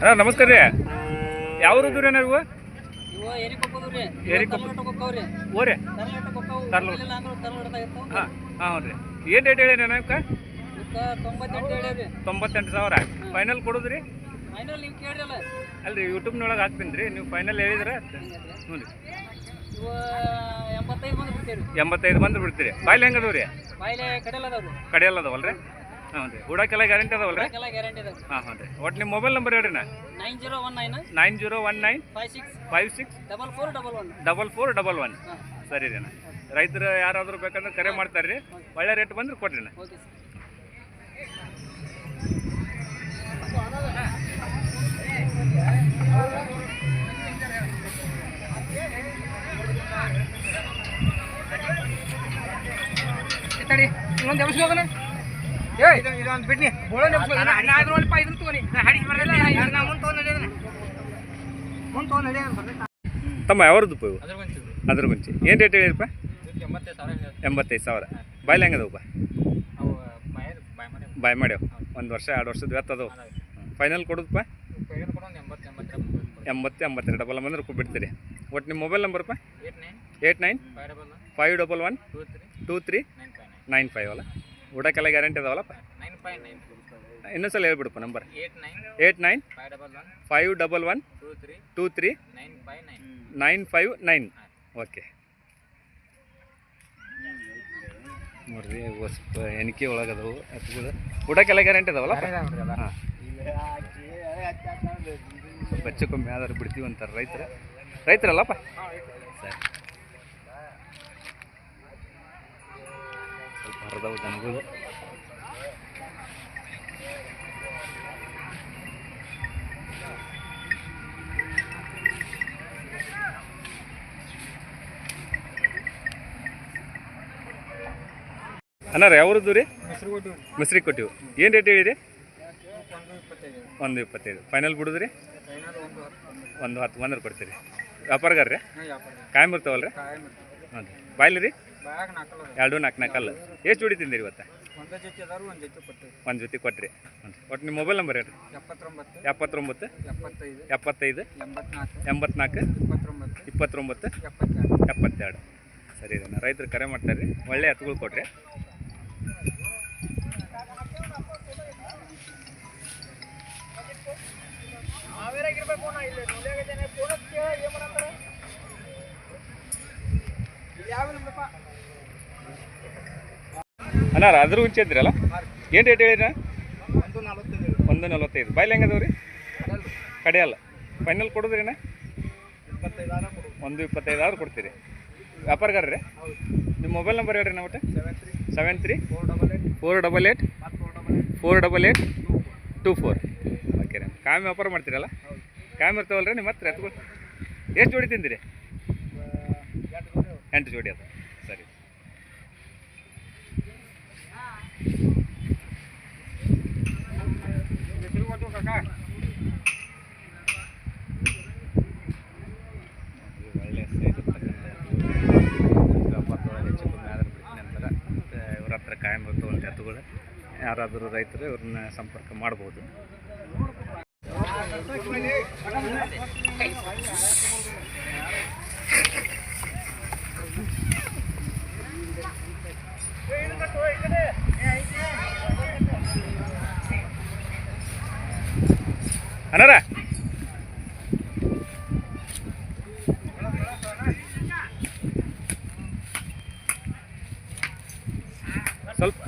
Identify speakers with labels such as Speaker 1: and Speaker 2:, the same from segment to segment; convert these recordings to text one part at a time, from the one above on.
Speaker 1: ಅಣ್ಣ ನಮಸ್ಕಾರ ರೀ. ಯಾವ ಊರು ರೀ ನೀವು? ಓರೆ. ಹಾಂ ಹಾಂ ರೀ ಏನು ರೇಟ್ ಹೇಳಿ
Speaker 2: ಇವಕ್ಕ? ತೊಂಬತ್ತೆಂಟು
Speaker 1: ಸಾವಿರ. ಫೈನಲ್ ಕೊಡೋದು ರೀ
Speaker 2: ಫೈನಲ್ ನೀವು ಕೇಳಿರಲ್ಲ.
Speaker 1: ಅಲ್ರಿ ಯೂಟ್ಯೂಬ್ನೊಳಗೆ ಹಾಕ್ತೀನಿ ರೀ ನೀವು ಫೈನಲ್ ಹೇಳಿದ್ರೆ ಹ್ಞೂ ರೀ.
Speaker 2: ಇವ ಎಂಬತ್ತೈದು
Speaker 1: ಬಂದು ಬಿಡ್ತೀರಿ. ಬಾಯ್ಲಿ ಹೆಂಗದವ್ರಿ ಅದಾವ
Speaker 2: ಅದಾವ್ರಿ
Speaker 1: ರೀ ಹ್ಞೂ ರೀ. ಹುಡಕ್ಕೆಲ್ಲ ಗ್ಯಾರಂಟಿ ಅದಾವಲ್ಲ ರೀ?
Speaker 2: ಎಲ್ಲ ಗ್ಯಾರಂಟಿ ಅದಾವ್ರಿ
Speaker 1: ಹಾಂ ಹಾಂ ರೀ. ಒಟ್ಟು ನಿಮ್ಮ ಮೊಬೈಲ್ ನಂಬರ್ ಹೇಳ್ರಿ ನಾ.
Speaker 2: Nine zero one nine
Speaker 1: nine zero one nine
Speaker 2: five six
Speaker 1: five six
Speaker 2: double four double one.
Speaker 1: Double four double one. ಸರಿ ರೀ ರೈತರು ಯಾರಾದರೂ ಬೇಕಂದ್ರೆ ಕರೆ ಮಾಡ್ತಾರೆ ರೀ. ಒಳ್ಳೆ ರೇಟ್ ಬಂದ್ರೆ ಕೊಡ್ರಿ ನಾ.
Speaker 2: Okay sir.
Speaker 3: ತಡಿ ಇನ್ನೊಂದು ಏ ಇದೊಂದು ಬಿಡ್ನಿ. ಬೋಳ ಅಣ್ಣ ಇದನ್ನ ನಾ ಮುಂದೆ ನಡೆಯೋದನ್ನ. ಮುಂದೆ
Speaker 1: ತಮ್ಮ ಯಾವ್ದು
Speaker 2: ಅದ್ರ
Speaker 1: ಮುಂಚೆ ಏನು ರೇಟ್ ಹೇಳಿರಪ್ಪ
Speaker 2: ಎಂಬತ್ತೈದು ಸಾವಿರ
Speaker 1: ಬಾಯ್ಲಿ ಹೆಂಗೆ ಅದಾವಪ್ಪ?
Speaker 2: ಬಾಯ್ ಬಾಯ್ ಮಾಡಿ.
Speaker 1: ಮಾಡ್ಯಾವ ಒಂದು ವರ್ಷ ಎರಡು ವರ್ಷದ ವ್ಯರ್ಥ ಅದಾವ. ಫೈನಲ್ ಕೊಡುದಪ್ಪ?
Speaker 2: ಎಂಬತ್ತ ಎಂಬತ್ತೆರಡು
Speaker 1: ಡಬಲ್ ಬಂದ್ರೆ ಬಿಡ್ತೀರಿ ಒಟ್ಟು ನಿಮ್ಮ mobile ನಂಬರ್ಪ್ಪ
Speaker 2: eight nine.
Speaker 1: Eight nine?
Speaker 2: Five double
Speaker 1: five double one
Speaker 2: two three nine five
Speaker 1: ಅಲ್ಲ? ಊಟಕ್ಕೆಲ್ಲ ಗ್ಯಾರಂಟಿ ಅದಾವಲ್ಲಪ್ಪ ಇನ್ನೊಂದ್ಸಲ ಹೇಳ್ಬಿಡಪ್ಪ number.
Speaker 2: Eight nine.
Speaker 1: Eight nine
Speaker 2: five double one. Two three.
Speaker 1: Two three
Speaker 2: nine five nine.
Speaker 1: Okay. ನೋಡ್ರಿ ಹೊಸ ಎಣಿಕೆ ಒಳಗದವು ಎತ್ತುಗಳು ಊಟಕ್ಕೆಲ್ಲ guarantee ಅದಾವಲ್ಲ ಹಾಂ. ಸ್ವಲ್ಪ ಹೆಚ್ಚು ಕಮ್ಮಿ ಆದ್ರೆ ಬಿಡ್ತೀವಿ ಅಂತಾರೆ ರೈತರ. ರೈತರಲ್ಲಪ್ಪ? ಸರಿ. ಹರಿದವು ದನಗಳು ಅನ್ನಾರ ಯಾವ್ದು ರೀ? ಮಿಸ್ರಿ ಕೊಟ್ಟಿವು ಏನು ರೇಟ್ ಹೇಳಿರಿ?
Speaker 2: ಒಂದು ಇಪ್ಪತ್ತೈದು.
Speaker 1: ಫೈನಲ್ ಬಿಡುದ್ರಿ
Speaker 2: ಒಂದು ಹತ್ತು
Speaker 1: ಬಂದ್ರೆ ಕೊಡ್ತೀರಿ. ವ್ಯಾಪಾರಗಾರ ರೀ
Speaker 2: ಹಾಂ ವ್ಯಾಪಾರ
Speaker 1: ಕಾಯಂ ಇರ್ತಾವಲ್ಲ ರೀ ಹ್ಞೂ ರೀ ಬಾಯ್ಲಿ ರೀ? ಎರಡು ನಾಲ್ಕು ನಾಲ್ಕಲ್ಲ ಎಷ್ಟು ಜೋಡಿ ತಿಂದಿರಿ ಇವತ್ತು?
Speaker 2: ಒಂದೇ ಜೊತೆ ಅದಾರು ಒಂದು ಜೊತೆ ಕೊಟ್ಟು
Speaker 1: ಒಂದು ಜೊತೆ ಕೊಟ್ರಿ. ಒಟ್ಟು ನಿಮ್ಮ ಮೊಬೈಲ್ ನಂಬರ್ ಹೇಳ್ರಿ.
Speaker 2: ಎಪ್ಪತ್ತೊಂಬತ್ತು
Speaker 1: ಎಪ್ಪತ್ತೊಂಬತ್ತು
Speaker 2: ಎಪ್ಪತ್ತೈದು
Speaker 1: ಎಪ್ಪತ್ತೈದು
Speaker 2: ಎಂಬತ್ನಾಲ್ಕು
Speaker 1: ಎಂಬತ್ನಾಲ್ಕು
Speaker 2: ಇಪ್ಪತ್ತೊಂಬತ್ತು
Speaker 1: ಇಪ್ಪತ್ತೊಂಬತ್ತು
Speaker 2: ಎಪ್ಪತ್ತೆರಡು.
Speaker 1: ಸರಿ ರೀ ರೈತರು ಕರೆ ಮಾಡ್ತಾರೆ. ರೀ ಒಳ್ಳೆ ಎತ್ತುಗಳು ಕೊಟ್ರಿ. ಅನ್ನಾರ ಅದ್ರ ಮುಂಚೆ ಇದ್ರಲ್ಲ ಏನು ರೇಟ್ ಹೇಳಿರ
Speaker 2: ಒಂದು ನಲವತ್ತೈದು.
Speaker 1: ಬಾಯ್ಲಿ ಹೆಂಗದವ ರೀ? ಕಡೆ ಅಲ್ಲ. ಫೈನಲ್ ಕೊಡೋದ್ರಿನ ಒಂದು ಇಪ್ಪತ್ತೈದು ಕೊಡ್ತೀರಿ.
Speaker 2: ವ್ಯಾಪಾರಗಾರ್ರಿ
Speaker 1: ನಿಮ್ಮ ಮೊಬೈಲ್ ನಂಬರ್ ಹೇಳ್ರಿ ನಾವು
Speaker 2: seven three four double eight
Speaker 1: four double
Speaker 2: eight
Speaker 1: two four okay ರೀ. ಕಾಯಂ ವ್ಯಾಪಾರ ಮಾಡ್ತೀರಲ್ಲ? ಕಾಯಂ ಇರ್ತಾವಲ್ರಿ ನಿಮ್ಮ ಹತ್ರ ಎತ್ಕೊಂಡು ಎಷ್ಟು ಜೋಡಿ ತಿಂದಿರಿ? ಎಂಟು ಜೋಡಿ ಅದು ಸರಿ
Speaker 2: ಹೆಸರು ಕೊಟ್ಟು ಕಾಕ
Speaker 1: ಒಳ್ಳೆ ಸೈಜ್ ವ್ಯಾಪಾರದೊಳಗೆ ಹೆಚ್ಚು ಕಮ್ಮಿ ಆದ್ರೆ ಬಿಡ್ತೀನಿ ಅಂತಾರೆ ಮತ್ತು ಇವ್ರ ಹತ್ರ ಕಾಯಂ ಇರ್ತಾವಂತ ಎತ್ತುಗಳು ಯಾರಾದರೂ ರೈತರು ಇವ್ರನ್ನ ಸಂಪರ್ಕ ಮಾಡ್ಬೋದು ಅನಾರ ಸ್ವಲ್ಪ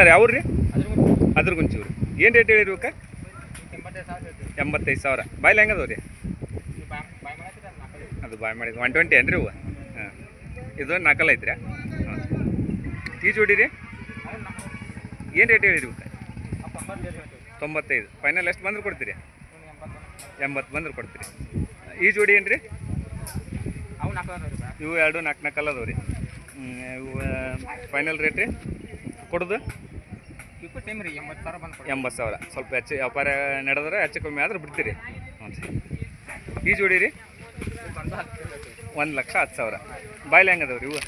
Speaker 1: ಅನ್ನಾರ ಅವ್ರು ರೀ? ಅದ್ರ ಗುಂಚೂರು ಏನು ರೇಟ್ ಹೇಳಿರ್ಬೇಕ
Speaker 2: ಎಂಬತ್ತೈದು ಸಾವಿರ ಹೇಳ್ತೀವಿ.
Speaker 1: ಎಂಬತ್ತೈದು ಸಾವಿರ. ಬಾಯ್ಲಿ ಹೆಂಗದವ ರೀ ಅದು ಬಾಯ್ ಮಾಡಿದ ಒನ್ ಟ್ವೆಂಟಿ ಏನು ರೀ ಇವು? ಹಾಂ. ಇದು ನಾಲ್ಕಲ್ಲ ಐತ್ರಿ ಹಾಂ. ಈ ಜೋಡಿ ರೀ? ಏನು ರೇಟ್ ಹೇಳಿರಿ
Speaker 2: ತೊಂಬತ್ತು
Speaker 1: ತೊಂಬತ್ತೈದು. ಫೈನಲ್ ಎಷ್ಟು ಬಂದ್ರೆ ಕೊಡ್ತೀರಿ?
Speaker 2: ಎಂಬತ್ತು
Speaker 1: ಬಂದ್ರೆ ಕೊಡ್ತೀರಿ. ಈ ಜೋಡಿ ಏನು ರೀ
Speaker 2: ರೀ
Speaker 1: ಇವು ಎರಡು ನಾಲ್ಕು ನಾಲ್ಕಲ್ಲ ಅದಾವೆ ರೀ ಇವು ಫೈನಲ್ ರೇಟ್ ರೀ? ಕೊಡೋದು?
Speaker 2: ರೀ ಎಂಬತ್ತು ಸಾವಿರ
Speaker 1: ಸ್ವಲ್ಪ ಹೆಚ್ಚು ವ್ಯಾಪಾರ ನಡೆದ್ರೆ ಹೆಚ್ಚು ಕಮ್ಮಿ ಆದ್ರೆ ಬಿಡ್ತೀರಿ. ಹ್ಞೂ ಈ ಜೋಡಿ ರೀ? ಒಂದು ಲಕ್ಷ ಹತ್ತು ಸಾವಿರ. ಬಾಯ್ಲಿ ಹೆಂಗೆ ಅದಾವೆ ರೀ ಇವು?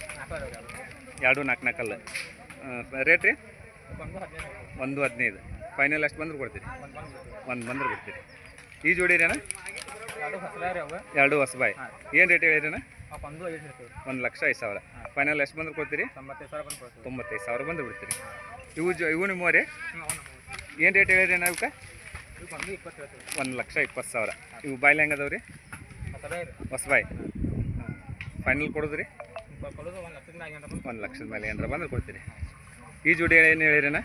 Speaker 1: ಎರಡು ನಾಲ್ಕು ನಾಲ್ಕಲ್ಲ ರೇಟ್ ರೀ? ಒಂದು ಹದಿನೈದು. ಫೈನಲ್ ಎಷ್ಟು ಬಂದ್ರೆ ಕೊಡ್ತೀರಿ?
Speaker 2: ಒಂದು ಬಂದು
Speaker 1: ಬಂದ್ರೆ ಬಿಡ್ತೀರಿ ಈ ಜೋಡಿ ರೀ
Speaker 2: ಎರಡು ಹೊಸ
Speaker 1: ಬಾಯ್. ಹೊಸಬಾಯಿ ಏನು ರೇಟ್ ಹೇಳಿ
Speaker 2: ರೀ ಒಂದು
Speaker 1: ಲಕ್ಷ ಐದು ಸಾವಿರ. ಫೈನಲ್ ಎಷ್ಟು ಬಂದ್ರೆ ಕೊಡ್ತೀರಿ?
Speaker 2: ತೊಂಬತ್ತೈದು ಸಾವಿರ ಬಂದು
Speaker 1: ಬಿಡ್ತೀರಿ. ಇವು ಜ ಇವು ನಿಮ್ಮ ರೀ ಏನು ರೇಟ್ ಹೇಳಿರಿ
Speaker 2: ಈಗ ಒಂದು
Speaker 1: ಲಕ್ಷ ಇಪ್ಪತ್ತು ಸಾವಿರ. ಇವು ಬಾಯ್ಲಿ ಹೆಂಗೆ ಅದಾವೆ ರೀ ಹೊಸಬಾಯಿ. ಫೈನಲ್ ಕೊಡೋದು ರೀ
Speaker 2: ಕೊಡೋದು ಒಂದು ಲಕ್ಷದ
Speaker 1: ಮೇಲೆ ಏನಾರ ಬಂದ್ರೆ ಕೊಡ್ತೀರಿ. ಈ ಜೋಡಿ ಏನು ಹೇಳಿರಣ್ಣ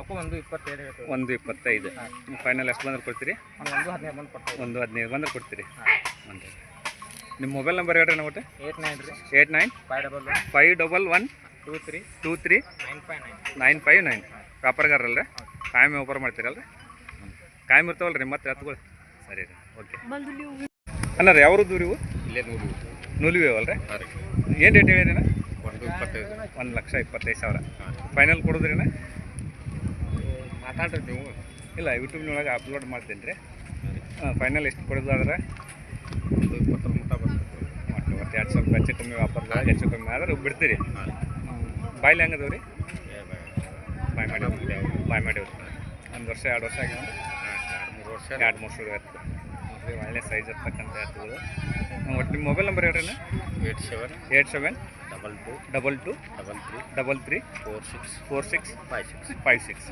Speaker 2: ಅಪ್ಪ ಒಂದು ಇಪ್ಪತ್ತೈದು.
Speaker 1: ಒಂದು ಇಪ್ಪತ್ತೈದು ಫೈನಲ್ ಎಷ್ಟು ಬಂದ್ರೆ ಕೊಡ್ತೀರಿ?
Speaker 2: ಒಂದು ಹದಿನೈದು ಬಂದು ಕೊಡ್ತೀವಿ
Speaker 1: ಒಂದು ಹದಿನೈದು ಬಂದ್ರೆ ಕೊಡ್ತೀರಿ. ಒಂದು ನಿಮ್ಮ ಮೊಬೈಲ್ ನಂಬರ್ ಹೇಳ್ರಿ ನಾವು
Speaker 2: ಏಯ್ಟ್ ನೈನ್ ರೀ.
Speaker 1: Eight nine
Speaker 2: five double
Speaker 1: five double one
Speaker 2: two three
Speaker 1: two three
Speaker 2: nine five nine
Speaker 1: nine five nine ವ್ಯಾಪಾರಗಾರಲ್ರಿ ಕಾಯಂ ವ್ಯಾಪಾರ ರೀ ಕಾಯಂ ಇರ್ತಾವಲ್ಲ ರೀ ಮತ್ತೆ ಎತ್ತುಗಳು ಸರಿ ರೀ ಓಕೆ. ಅಲ್ಲ ರೀ ಯಾವ್ದು ಇವು?
Speaker 2: ಇಲ್ಲೇ ನೂಲು
Speaker 1: ನೂಲಿವೆ ಅವಲ್ರಿ ಏನು ರೇಟ್ ಹೇಳಿರಿನ
Speaker 2: ಒಂದು ಇಪ್ಪತ್ತೈದು.
Speaker 1: ಒಂದು ಲಕ್ಷ ಇಪ್ಪತ್ತೈದು ಸಾವಿರ. ಫೈನಲ್ ಕೊಡೋದ್ರಿನ?
Speaker 2: ಮಾತಾಡ್ರಿ ನೀವು.
Speaker 1: ಇಲ್ಲ ಯೂಟ್ಯೂಬ್ನೊಳಗೆ ಅಪ್ಲೋಡ್ ಮಾಡ್ತೀನಿ ರೀ. ಹಾಂ ಫೈನಲ್ ಎಷ್ಟು ಕೊಡೋದಾದ್ರೆ?
Speaker 2: ಒಂದು ಇಪ್ಪತ್ತರ ಮಟ್ಟ
Speaker 1: ಬರ್ತದೆ ಎರಡು ಸಾವಿರ ಹೆಚ್ಚು ಕಮ್ಮಿ ವ್ಯಾಪಾರ ಹೆಚ್ಚು ಕಮ್ಮಿ ಆದ್ರೆ ಬಿಡ್ತೀರಿ. ಬಾಯ್ಲಿ ರೀ ಬಾಯ್ ಮಾಡಿ ಬಾಯ್ ಮಾಡಿ ಒಂದು ವರ್ಷ ಎರಡು ವರ್ಷ ಆಗ್ಯಾವ
Speaker 2: ಮೂರು ವರ್ಷ
Speaker 1: ಎರಡು ಮೂರು ಶುರು ಆಯ್ತು. ನೋಡ್ರಿ ಒಳ್ಳೆ ಸೈಜ್ ಇರ್ತಕ್ಕಂಥ ಎತ್ತುಗಳು ಒಟ್ಟು ನಿಮ್ಮ ಮೊಬೈಲ್ ನಂಬರ್ ಹೇಳ್ರಿ
Speaker 2: eight seven
Speaker 1: eight seven
Speaker 2: double two
Speaker 1: double two
Speaker 2: double three
Speaker 1: double three
Speaker 2: four six
Speaker 1: four six
Speaker 2: five six
Speaker 1: five six.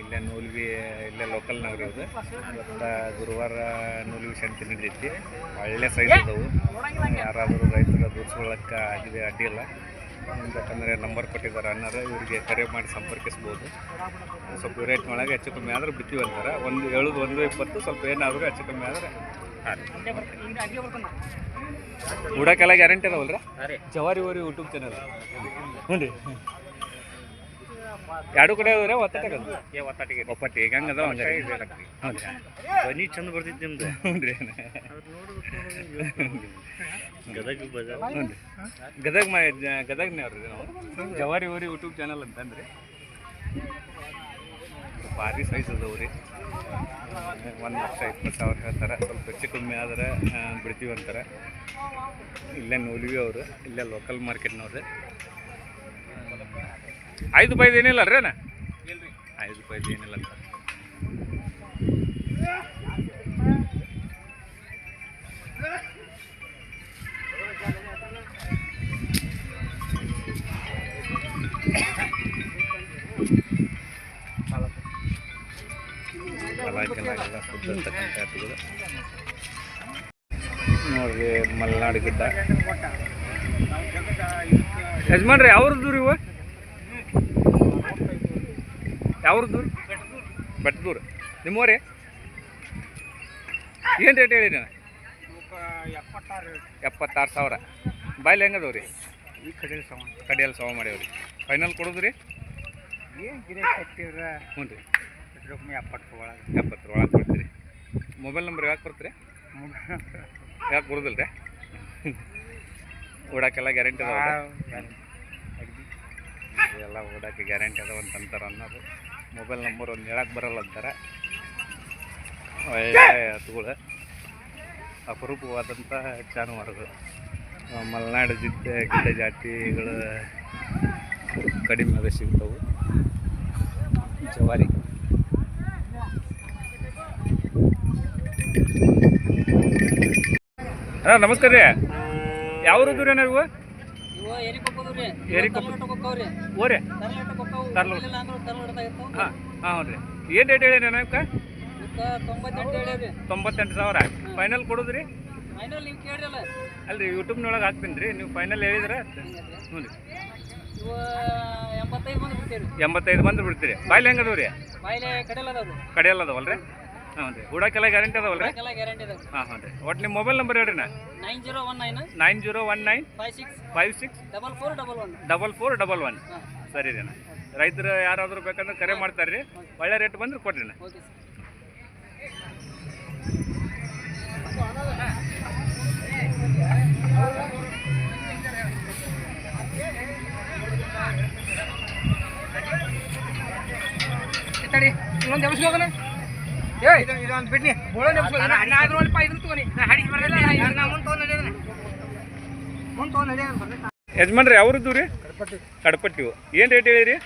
Speaker 1: ಇಲ್ಲೇ ನೂಲ್ವಿ ಇಲ್ಲೇ ಲೋಕಲ್ನವ್ರು ಇದು ಇವತ್ತು ಗುರುವಾರ ನೂಲ್ವಿ ಸಂತೆ ನಡೀತಿ ಒಳ್ಳೆ ಸೈಜ್ ಅದಾವು. ಯಾರಾದರೂ ರೈತರ ದೂರ್ಸ್ಕೊಳ್ಳೋಕ್ಕೆ ಆಗಿದೆ ಅಡ್ಡಿ ಬೇಕಂದರೆ ನಂಬರ್ ಕೊಟ್ಟಿದ್ದಾರೆ ಅನ್ನೋರು ಇವರಿಗೆ ಕರೆ ಮಾಡಿ ಸಂಪರ್ಕಿಸ್ಬೋದು. ಸ್ವಲ್ಪ ರೇಟ್ ಒಳಗೆ ಹೆಚ್ಚು ಕಮ್ಮಿ ಆದ್ರೆ ಬಿಡ್ತೀವಿ ಅಂತಾರೆ. ಒಂದು ಹೇಳೋದು ಒಂದು ಇಪ್ಪತ್ತು ಸ್ವಲ್ಪ ಏನಾದರೂ ಹೆಚ್ಚು ಕಮ್ಮಿ ಆದರೆ ಉಡಕ್ಕೆಲ್ಲ ಗ್ಯಾರಂಟಿ ಅದಾವಲ್ಲ
Speaker 2: ಹಾಂ ರೀ.
Speaker 1: ಜವಾರಿ ಓರಿ ಯೂಟ್ಯೂಬ್ ಚಾನಲ್. ಹ್ಞೂ ರೀ. ಎರಡು ಕಡೆ ಹೋದ್ರೆ ಒತ್ತಟ
Speaker 2: ಏ ಒತ್ತಾಟಿಗೆ
Speaker 1: ಹಂಗೆ ಅದಾವ ಹಂಗೆ ಹ್ಞೂ ರೀ
Speaker 2: ಧ್ವನಿ ಚಂದ ಬರ್ತಿತ್ತು ನಿಮ್ದು.
Speaker 1: ಹ್ಞೂ ರೀ
Speaker 2: ಗದಗ ಬಜಾರ್.
Speaker 1: ಹ್ಞೂ ರೀ ಗದಗ ಮಾ ಗದಗ್ನವ್ರಿ ನಾವು. ಜವಾರಿ ಊರಿ ಯೂಟ್ಯೂಬ್ ಚಾನಲ್ ಅಂತಂದ್ರಿ. ಭಾರಿ ಸೈಜ್ ಅದಾವು ರೀ ಒಂದು ಲಕ್ಷ ಇಪ್ಪತ್ತು ಸಾವಿರ ಹೇಳ್ತಾರೆ. ಸ್ವಲ್ಪ ಹೆಚ್ಚು ಕಮ್ಮಿ ಆದ್ರೆ ಬಿಡ್ತೀವಿ ಅಂತಾರೆ. ಇಲ್ಲೇ ನೋಲಿವಿ ಅವರು. ಇಲ್ಲೇ ಲೋಕಲ್ ಮಾರ್ಕೆಟ್ನವ್ರು ಐದು ರೂಪಾಯಿದು ಏನಿಲ್ಲ ರೀ ಐದು ರೂಪಾಯ್ದು ಏನಿಲ್ಲ ಎತ್ತುಗಳು ನೋಡ್ರಿ ಮಲೆನಾಡು ಗಿಡ್ಡ. ಯಜಮಾನ್ರಿ ಅವ್ರದ್ದು ರೀ ಇವ? ಯಾವ್ರದ್ದು ಬೆಟ್ಟದೂರು. ನಿಮ್ಮವರೇ ಏನು ರೇಟ್ ಹೇಳಿ ನೀವು
Speaker 2: ಎಪ್ಪತ್ತಾರು
Speaker 1: ಎಪ್ಪತ್ತಾರು ಸಾವಿರ. ಬಾಯ್ಲಿ ಹೆಂಗದವ್ ರೀ
Speaker 2: ಈ ಕಡೆ ಸಮ
Speaker 1: ಕಡಿಯಲ್ಲಿ ಸವ ಮಾಡ್ಯಾವ್ರಿ. ಫೈನಲ್ ಕೊಡೋದು ರೀ
Speaker 2: ಏನು ಗಿಡ ಕೊಟ್ಟಿರ
Speaker 1: ಹ್ಞೂ ರೀ
Speaker 2: ಎಪ್ಪತ್ತು ಒಳಗೆ
Speaker 1: ಎಪ್ಪತ್ತರ ಒಳಗೆ ಕೊಡ್ತೀರಿ. ಮೊಬೈಲ್ ನಂಬರ್ ಯಾಕೆ ಬರ್ತೀರಿ ಯಾಕೆ ಬರೋದಿಲ್ಲ ರೀ ಓಡಾಕೆಲ್ಲ ಗ್ಯಾರಂಟಿ ಅದಾವ ಎಲ್ಲ ಓಡಾಕೆ ಗ್ಯಾರಂಟಿ ಅದಾವ ಅಂತ ಅಂತಾರೆ ಅನ್ನೋದು. ಮೊಬೈಲ್ ನಂಬರ್ ಒಂದು ಹೇಳಕ್ಕೆ ಬರಲ್ಲ ಅಂತಾರೆ. ಹತ್ತುಗಳು ಹಸುಗಳು ಅಪರೂಪವಾದಂಥ ಜಾನುವಾರುಗಳು. ಮಲೆನಾಡು ಜಿದ್ದೆ ಗಿಡ್ಡ ಜಾತಿಗಳು ಕಡಿಮೆ ಆಗ ಸಿಗ್ತವೆ. ಜವಾರಿ. ಹಾಂ ನಮಸ್ಕಾರ ರೀ. ಯಾವ ಊರು ನೀವು ಓರೆ. ಹಾಂ ಹಾಂ ರೀ ಏನು ರೇಟ್ ಹೇಳಿ
Speaker 4: ತೊಂಬತ್ತೆಂಟು
Speaker 1: ಸಾವಿರ ಫೈನಲ್
Speaker 4: ಕೊಡುದ್ರಿ?
Speaker 1: ಅಲ್ರಿ ಯೂಟ್ಯೂಬ್ನೊಳಗೆ ಹಾಕ್ತೀನಿ ರೀ. ನೀವು ಫೈನಲ್ ಹೇಳಿದ್ರೆ ಹ್ಞೂ ರೀ.
Speaker 4: ಇವ ಎಂಬತ್ತೈದು
Speaker 1: ಬಂದು ಬಿಡ್ತೀರಿ. ಬಾಯ್ಲಿ ಹೆಂಗೆ ಅದಾವ ರೀ
Speaker 4: ಬಾಯಿಲೆ ಕಡೆಲ್ಲ ಅದಾವ್ರಿ.
Speaker 1: ಕಡೆಯಲ್ಲ ಹುಡಕೆಲ್ಲ ರೀ. ಗ್ಯಾರಂಟಿ ಅದಾವಲ್ಲ ರೀ? ಹಾಂ ಹ್ಞೂ ರೀ. ಒಟ್ಟು ನಿಮ್ಮ ಮೊಬೈಲ್ ನಂಬರ್ ಹೇಳ್ರಿ ನಾ.
Speaker 4: Nine zero one nine
Speaker 1: nine zero one nine
Speaker 4: five six
Speaker 1: five six
Speaker 4: double four double one.
Speaker 1: Double four double one. ಸರಿ ರೀ ನಾ ರೈತರು ಯಾರಾದರೂ ಬೇಕಂದ್ರೆ ಕರೆ ಮಾಡ್ತಾರೆ ರೀ. ಒಳ್ಳೆ ರೇಟ್ ಬಂದ್ರೆ ಕೊಡ್ರಿ
Speaker 3: ನಾ ಇನ್ನೊಂದು ಇದೊಂದು ಬಿಡ್ನಿ. ಬೋಳ ನೆಬ್ಸ್ಕೊ ನಾ ಅದ್ರೊಳಗೆ ಪಾ ಇದನ್ನ ತಗೋನಿ. ನಾ ಹಡಿಸ್ ಬರಲ್ಲ ನಾ ಮುಂದೆ ತೊಗೊಂಡು ನಡೆಯೋದನ್ನ. ಮುಂದೆ ತೊಗೊಂಡು ನಡೆಯೋದನ್ನ ಬರ್ಬೇಕು?
Speaker 1: ಯಜಮಾನ್ರಿ ಅವ್ರದ್ದು ರೀ? ಕಡಪಟ್ಟಿ. ಏನು ರೇಟ್ ಹೇಳಿರಿ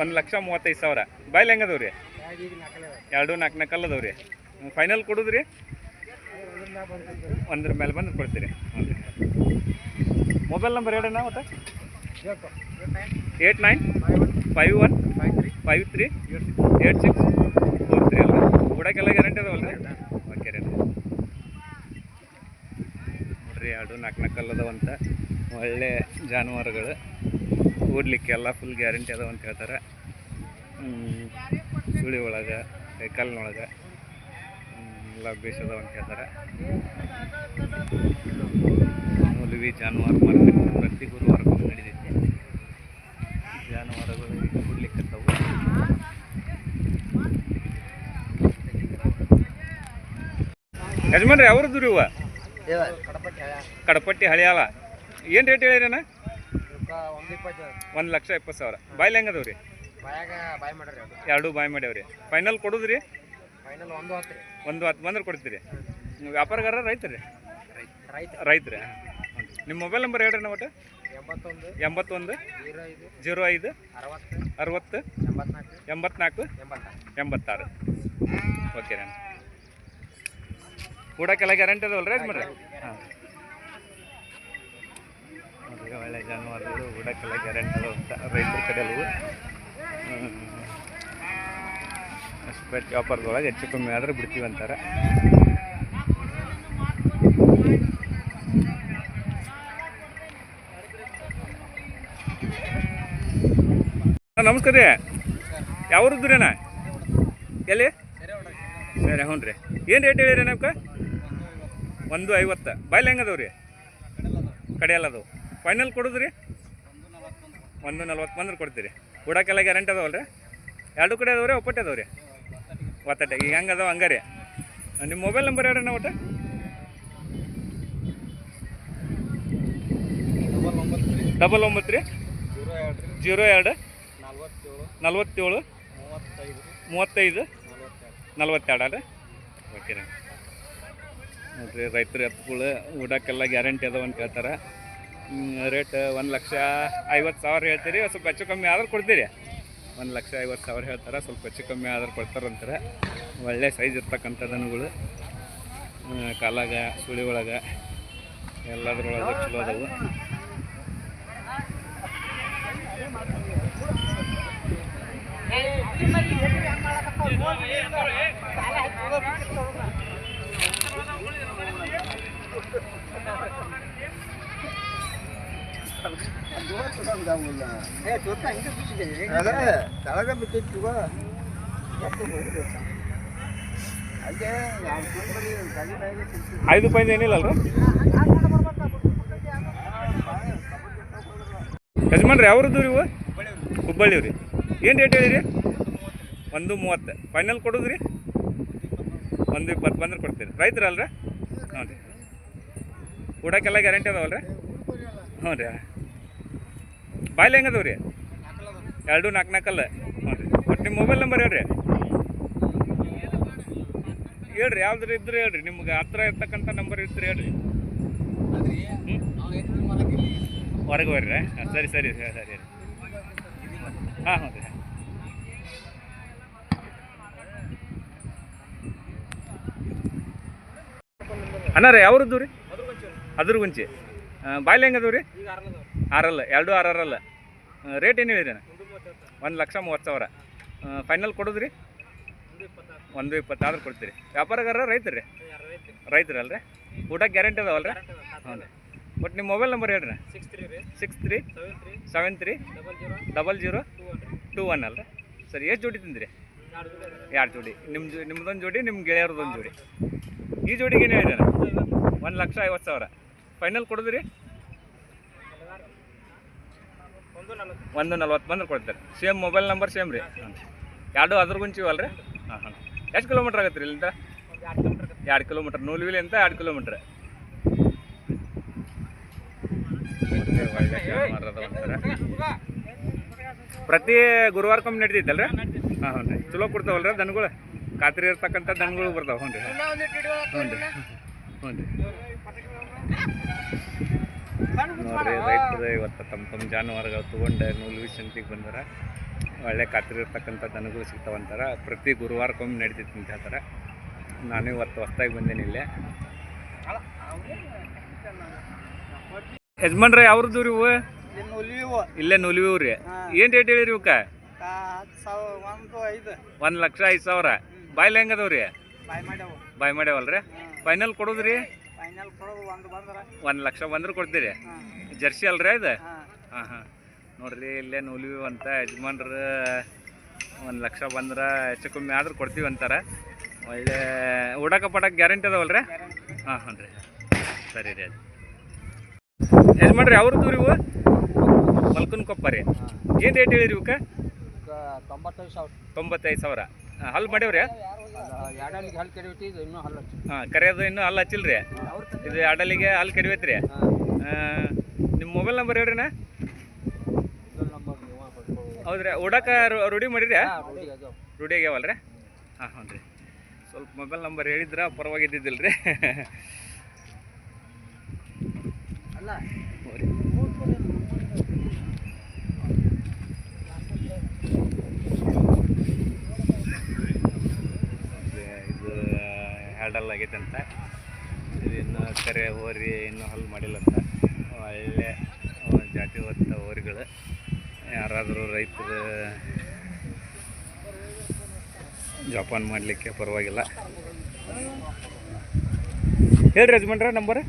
Speaker 2: ಒಂದು
Speaker 1: ಲಕ್ಷ ಮೂವತ್ತೈದು ಸಾವಿರ. ಬಾಯ್ಲ್ ಹೆಂಗದವ್ ರೀ? ಎರಡು ನಾಲ್ಕು ನಾಲ್ಕಲ್ಲ ಅಲ್ಲದವ್ ರೀ. ಫೈನಲ್ ಕೊಡುದ್ರಿ? ರೀ ಒಂದ್ರ ಮೇಲೆ ಬಂದು ಕೊಡ್ತೀರಿ. ಮೊಬೈಲ್ ನಂಬರ್ ಹೇಳಣ್ಣ ಒಟ್ಟು eight nine. Five one. Five three. Eight six. ಅಲ್ಲ ಕೊಡೋಕ್ಕೆಲ್ಲ ಗ್ಯಾರಂಟಿ ಅದಾವಲ್ಲ ರೀ. ಓಕೆ ರೀ ನೋಡ್ರಿ, ಎರಡು ನಾಲ್ಕು ನಾಲ್ಕು ಅಲ್ಲದವಂತ ಒಳ್ಳೆ ಜಾನುವಾರುಗಳು. ಓಡ್ಲಿಕ್ಕೆಲ್ಲ ಫುಲ್ ಗ್ಯಾರಂಟಿ ಅದಾವ ಅಂತ ಹೇಳ್ತಾರೆ. ಸುಳಿ ಒಳಗೆ, ಕೈಕಾಲಿನೊಳಗೆ. ಎಲ್ಲ ಬೇಸ್ ಅದಾವ ಅಂತ ಹೇಳ್ತಾರೆ. ಮೂಲವಿ ಜಾನುವಾರು ಮಾರ್ಕೆಟ್ ಪ್ರತಿ ಗುರುವಾರಕ್ಕೊಮ್ಮೆ ನಡೀತೈತಿ ಜಾನುವಾರುಗಳು ಕೊಡ್ಲಿಕ್ಕತ್ತವು ಯಜಮಾನ್ರಿ ಅವ್ರದ್ದು ರೀ ಇವ? ಕಡಪಟ್ಟಿ ಹಳಿಯಾಲ ಏನು ರೇಟ್ ಹೇಳಿರಣ್ಣ
Speaker 2: ಒಂದು
Speaker 1: ಲಕ್ಷ ಇಪ್ಪತ್ತು ಸಾವಿರ. ಬಾಯ್ಲಿ ಹೆಂಗದವ್ ರೀ
Speaker 2: ಎರಡು ಬಾಯ್ ಮಾಡ್ರಿ ಅದು.
Speaker 1: ಎರಡೂ ಬಾಯ್ ಮಾಡ್ಯಾವ್ರಿ. ಫೈನಲ್ ಕೊಡೋದು ರೀ
Speaker 2: ಫೈನಲ್ ಒಂದು ಹತ್ತು ರೀ.
Speaker 1: ಒಂದು ಹತ್ತು ಬಂದ್ರೆ ಕೊಡ್ತೀರಿ. ನೀವು ವ್ಯಾಪಾರಗಾರ ರೈತರಿ?
Speaker 2: ರೈತ.
Speaker 1: ರೈತರಿ ನಿಮ್ಮ ಮೊಬೈಲ್ ನಂಬರ್ ಹೇಳ್ರಿ ನಾವು ಒಟ್ಟು.
Speaker 2: ಎಂಬತ್ತೊಂದು ಜೀರೋ ಐದು ಅರವತ್ತು ಎಂಬತ್ನಾಲ್ಕು ಎಂಬತ್ತಾರು.
Speaker 1: ಎಂಬತ್ತಾರು. ಓಕೆ ನಾನು ಕೂಡಕ್ಕೆಲ್ಲ ಗ್ಯಾರಂಟಿ ಅದಾವಲ್ಲ ರೀ ಮೇಡಮ್ ಹಾಂ ಒಳ್ಳೆ ಜಾನುವಾರುಗಳು ಊಟಕ್ಕೆಲ್ಲ ಗ್ಯಾರಂಟಿ ಅದಾವ ಅಂತ ರೈತರ ಕಡೆಯಲ್ಲೂ. ಅಷ್ಟು ವ್ಯಾಪಾರದೊಳಗೆ ಹೆಚ್ಚು ಕಮ್ಮಿ ಆದ್ರೆ ಬಿಡ್ತೀವಿ ಅಂತಾರೆ. ಅಣ್ಣ, ನಮಸ್ಕಾರ ರೀ. ಯಾವ್ರದ್ದು ರೀ ಅಣ್ಣ? ಎಲ್ಲಿ? ಸರಿ ಹ್ಞೂ ರೀ. ಏನು ರೇಟ್ ಹೇಳಿರಿ ನಮ್ಗೆ ಒಂದು ಐವತ್ತು. ಬಾಯ್ಲ್ ಹೆಂಗದವು ರೀ? ಕಡೆಯಲ್ಲ ಅದಾವು. ಫೈನಲ್ ಕೊಡೋದು ರೀ ಒಂದು ನಲ್ವತ್ತು ಬಂದ್ರೆ ಕೊಡ್ತೀರಿ. ಉಡಕ್ಕೆಲ್ಲ ಗ್ಯಾರಂಟಿ ಅದಾವಲ್ಲ ರೀ ಎರಡು ಕಡೆ ಅದಾವ ರೀ ಒಪ್ಪಟ್ಟೆ ಅದಾವ ರೀ? ಒತ್ತಟ್ಟೆ ಈಗ ಹೆಂಗೆ ಅದಾವ ಹಂಗಾರಿ ನಿಮ್ಮ ಮೊಬೈಲ್ ನಂಬರ್ ಹೇಳ್ರಿ ನಾವು ಒಟ್ಟು. ಡಬಲ್ ಒಂಬತ್ತು ರೀ? ಜೀರೋ ಎರಡು. ನಲ್ವತ್ತೇಳು. ಮೂವತ್ತೈದು. ನಲ್ವತ್ತೆರಡು ಅಲ್ರಿ? ಓಕೆ ರೀ. ನೋಡಿರಿ, ರೈತರು ಎತ್ತುಗಳು ಊಟಕ್ಕೆಲ್ಲ ಗ್ಯಾರಂಟಿ ಅದಾವ ಅಂತ ಹೇಳ್ತಾರೆ. ರೇಟ್ ಒಂದು ಲಕ್ಷ ಐವತ್ತು ಸಾವಿರ ಹೇಳ್ತೀರಿ, ಸ್ವಲ್ಪ ಹೆಚ್ಚು ಕಮ್ಮಿ ಆದ್ರೆ ಕೊಡ್ತೀರಿ. ಒಂದು ಲಕ್ಷ ಐವತ್ತು ಸಾವಿರ ಹೇಳ್ತಾರೆ, ಸ್ವಲ್ಪ ಹೆಚ್ಚು ಕಮ್ಮಿ ಆದ್ರೆ ಕೊಡ್ತಾರಂತಾರೆ ಒಳ್ಳೆ ಸೈಜ್ ಇರ್ತಕ್ಕಂಥ ದನಗಳು. ಕಾಲಾಗ ಸುಳಿ ಒಳಗೆ ಎಲ್ಲದರೊಳಗೆ ಚಲೋ ಅದಾವು.
Speaker 2: ತಳಗ ಬಿಟ್ಟಿತ್ತು
Speaker 1: ಐದು ರೂಪಾಯಿಂದ ಏನಿಲ್ಲ ಅಲ್ರಿ ಯಜಮಾನ್ರಿ ಯಾವ್ರದ್ದು ರೀ ಇವು? ಹುಬ್ಬಳ್ಳಿ ರೀ ಏನು ರೇಟ್ ಹೇಳಿರಿ ಒಂದು ಮೂವತ್ತು. ಫೈನಲ್ ಕೊಡೋದ್ರಿ? ರೀ ಒಂದು ಇಪ್ಪತ್ತು ಬಂದ್ರೆ ಕೊಡ್ತೀರಿ. ರೈತರು ಅಲ್ರಿ ಹ್ಞೂ ರೀ. ಊಟಕ್ಕೆಲ್ಲ ಗ್ಯಾರಂಟಿ ಅದಾವಲ್ಲ ರೀ ಹ್ಞೂ ರೀ. ಬಾಯ್ಲಿ ಹೆಂಗದವ ರೀ? ಎರಡು ನಾಲ್ಕು ನಾಲ್ಕಲ್ಲ ಹ್ಞೂ ಒಟ್ಟು ನಿಮ್ಮ ಮೊಬೈಲ್ ನಂಬರ್ ಹೇಳ್ರಿ. ಹೇಳ್ರಿ ಯಾವ್ದು ಇದ್ರೆ ಹೇಳ್ರಿ. ನಿಮ್ಗೆ ಹತ್ರ ಇರ್ತಕ್ಕಂಥ ನಂಬರ್ ಇದ್ರೆ ಹೇಳ್ರಿ. ಹೊರಗೆ ಬರ್ರಿ ಹಾಂ, ಸರಿ ಸರಿ ಸರಿ ಸರಿ ಹಾಂ ಹ್ಞೂ ರೀ ಅಣ್ಣ ರೀ, ಯಾವ್ರದ್ದು ರೀ? ಅದ್ರ ಗುಂಚಿ. ಬಾಯ್ಲಿ ಹೆಂಗದವ್ರಿ ಆರಲ್ಲ. ಎರಡು ಆರು ಆರಲ್ಲ ರೇಟ್ ಏನು ಹೇಳಿರಿ ಒಂದು ಲಕ್ಷ ಮೂವತ್ತು ಸಾವಿರ. ಫೈನಲ್ ಕೊಡೋದು ರೀ ಒಂದು ಇಪ್ಪತ್ತಾರು ಕೊಡ್ತೀರಿ. ವ್ಯಾಪಾರಗಾರ ರೈತರು ರೀ? ರೈತರಲ್ರಿ ಊಟ ಗ್ಯಾರಂಟಿ ಅದಾವಲ್ಲ ರೀ ಹ್ಞೂ ರೀ ಬಟ್ ನಿಮ್ಮ ಮೊಬೈಲ್ ನಂಬರ್ ಹೇಳ್ರಿ
Speaker 2: six three seven three double zero two
Speaker 1: one ಅಲ್ಲ ಸರಿ, ಎಷ್ಟು ಜೋಡಿ ತಿಂದಿರಿ?
Speaker 2: ಎರಡು
Speaker 1: ಜೋಡಿ. ನಿಮ್ಮ ಜೋ, ನಿಮ್ದೊಂದು ಜೋಡಿ ನಿಮ್ಮ ಗೆಳೆಯರದೊಂದು ಜೋಡಿ. ಈ ಜೋಡಿಗೆ ಏನು ಹೇಳಿದಾರೆ ಒಂದು ಲಕ್ಷ ಐವತ್ತು ಸಾವಿರ. ಫೈನಲ್ ಕೊಡೋದು ರೀ
Speaker 2: ಒಂದು ನಲವತ್ತು
Speaker 1: ಬಂದ್ರೆ ಕೊಡ್ತಾರೆ ಸೇಮ್ ಮೊಬೈಲ್ ನಂಬರ್ ಸೇಮ್ ರೀ ಎರಡು ಅದ್ರ ಗುಂಚಿವಲ್ಲ ರೀ ಹಾಂ ಹಾಂ ಎಷ್ಟು ಕಿಲೋಮೀಟ್ರ್ ಆಗತ್ತೆ ರೀ ಇಲ್ಲಿಂದ
Speaker 2: ಎರಡು ಕಿಲೋಮೀಟರ್
Speaker 1: ನೂಲ್ವಿಲಿ ಅಂತ ಎರಡು ಕಿಲೋಮೀಟ್ರ್ ಪ್ರತಿ ಗುರುವಾರಕ್ಕೊಮ್ಮೆ ನಡಿತೈತಲ್ರಿ ಹಾಂ ಹ್ಞೂ ರೀ ಚಲೋ ಕೊಡ್ತಾವಲ್ರಿ ದನಗಳು ಖಾತ್ರಿ ಇರ್ತಕ್ಕಂಥ ದನಗಳು ಬರ್ತಾವೆ ಹ್ಞೂ ರೀ ಹ್ಞೂ ರೀ ಹ್ಞೂ ರೀ ನೋಡ್ರಿ ರೈತರು ಇವತ್ತು ತಮ್ಮ ತಮ್ಮ ಜಾನುವಾರುಗಳು ತೊಗೊಂಡು ನೂಲು ಸಂತಿಗೆ ಬಂದಾರ. ಒಳ್ಳೆ ಖಾತ್ರಿ ಇರ್ತಕ್ಕಂಥ ದನಗಳು ಸಿಗ್ತಾವಂತಾರೆ ಪ್ರತಿ ಗುರುವಾರಕ್ಕೊಮ್ಮೆ ನಡಿತೈತಿ ಅಂತ ಹೇಳ್ತಾರೆ. ನಾನು ಇವತ್ತು ಹೊಸ್ದಾಗಿ ಬಂದೇನಿ ಇಲ್ಲೇ. ಯಜಮಾನ್ರ ಯಾವ್ದು ರೀ ಇವು? ಇಲ್ಲೇ ನುಲಿವು ರೀ. ಏನು ರೇಟ್ ಹೇಳಿರಿ ಇವಕ್ಕೆ?
Speaker 3: ಒಂದು
Speaker 1: ಲಕ್ಷ ಐದು ಸಾವಿರ. ಬಾಯ್ಲಿ ಹೆಂಗದವ್ರಿ
Speaker 3: ಬಾಯ್
Speaker 1: ಮಾಡ್ಯಾವಲ್ರಿ? ಫೈನಲ್ ಕೊಡೋದ್ರಿ?
Speaker 3: ಫೈನಲ್ ಕೊಡೋದು ಒಂದು ಬಂದ್ರ?
Speaker 1: ಒಂದು ಲಕ್ಷ ಬಂದ್ರೆ ಕೊಡ್ತೀರಿ. ಜರ್ಸಿ ಅಲ್ರಿ ಇದು
Speaker 3: ಹಾಂ.
Speaker 1: ಹಾಂ ಹಾಂ. ನೋಡ್ರಿ ಇಲ್ಲೇ ನೂಲಿವಿ ಅಂತ ಯಜಮಾನ್ರು ಒಂದು ಲಕ್ಷ ಬಂದ್ರೆ ಹೆಚ್ಚು ಕಮ್ಮಿ ಆದ್ರೆ ಕೊಡ್ತೀವಿ ಅಂತಾರೆ. ಒಳ್ಳೆ ಉಡಕ ಪಡಕ್ ಗ್ಯಾರಂಟಿ ಅದಾವಲ್ರಿ? ಹಾಂ ಹ್ಞೂ ರೀ. ಸರಿ ರೀ ಅದು. ಯಜಮಾನ್ರಿ ಅವ್ರದ್ದು ರೀ ಇವು? ಮಲ್ಕನ್ ಕೊಪ್ಪ ರೀ. ಏನು ರೇಟ್ ಹೇಳಿರಿ ಇವಕ್ಕೆ
Speaker 3: ತೊಂಬತ್ತೈದು ಸಾವಿರ.
Speaker 1: ತೊಂಬತ್ತೈದು ಸಾವಿರ. ಹಲ್ ಮಾಡೇವ್ರಿ?
Speaker 3: ಹಲ್ ಇದು ಇನ್ನೂ ಹಲ್ಲ
Speaker 1: ಹಾಂ ಕರೆಯೋದು ಇನ್ನೂ ಹಲ್ ಹಚ್ಚಿಲ್ರಿ? ಇದು ಅಡಲಿಗೆ ಹಲ್ ಕಡಿವೈತ್ರಿ ನಿಮ್ಮ ಮೊಬೈಲ್ ನಂಬರ್ ಹೇಳ್ರಿನ?
Speaker 3: ನೀವು
Speaker 1: ಹೌದ್ರಿ ಉಡಕ ರೂಢಿ ಮಾಡಿರಿ
Speaker 3: ರೂಢಿ
Speaker 1: ಆಗ್ಯಾವಲ್ರಿ? ಹಾಂ ಹ್ಞೂ ರೀ ಸ್ವಲ್ಪ ಮೊಬೈಲ್ ನಂಬರ್ ಹೇಳಿದ್ರ ಪರವಾಗಿದ್ದಿದ್ದಿಲ್ಲ ರೀ
Speaker 3: ಅಲ್ಲ
Speaker 1: ಇದು ಹ್ಯಾಡಲ್ ಆಗೈತೆ ಅಂತ ಇದು ಕರೆ ಹೋರಿ ಇನ್ನೂ ಹಲ್ಲು ಮಾಡಿಲ್ಲ ಅಂತ. ಒಳ್ಳೆ ಜಾತಿ ಹೊತ್ತ ಹೋರಿಗಳು. ಯಾರಾದರೂ ರೈತರು ಜೋಪಾನ ಮಾಡಲಿಕ್ಕೆ ಪರವಾಗಿಲ್ಲ. ಹೇಳ್ರಿ ಯಜಮಾನ್ರ ನಂಬರ್?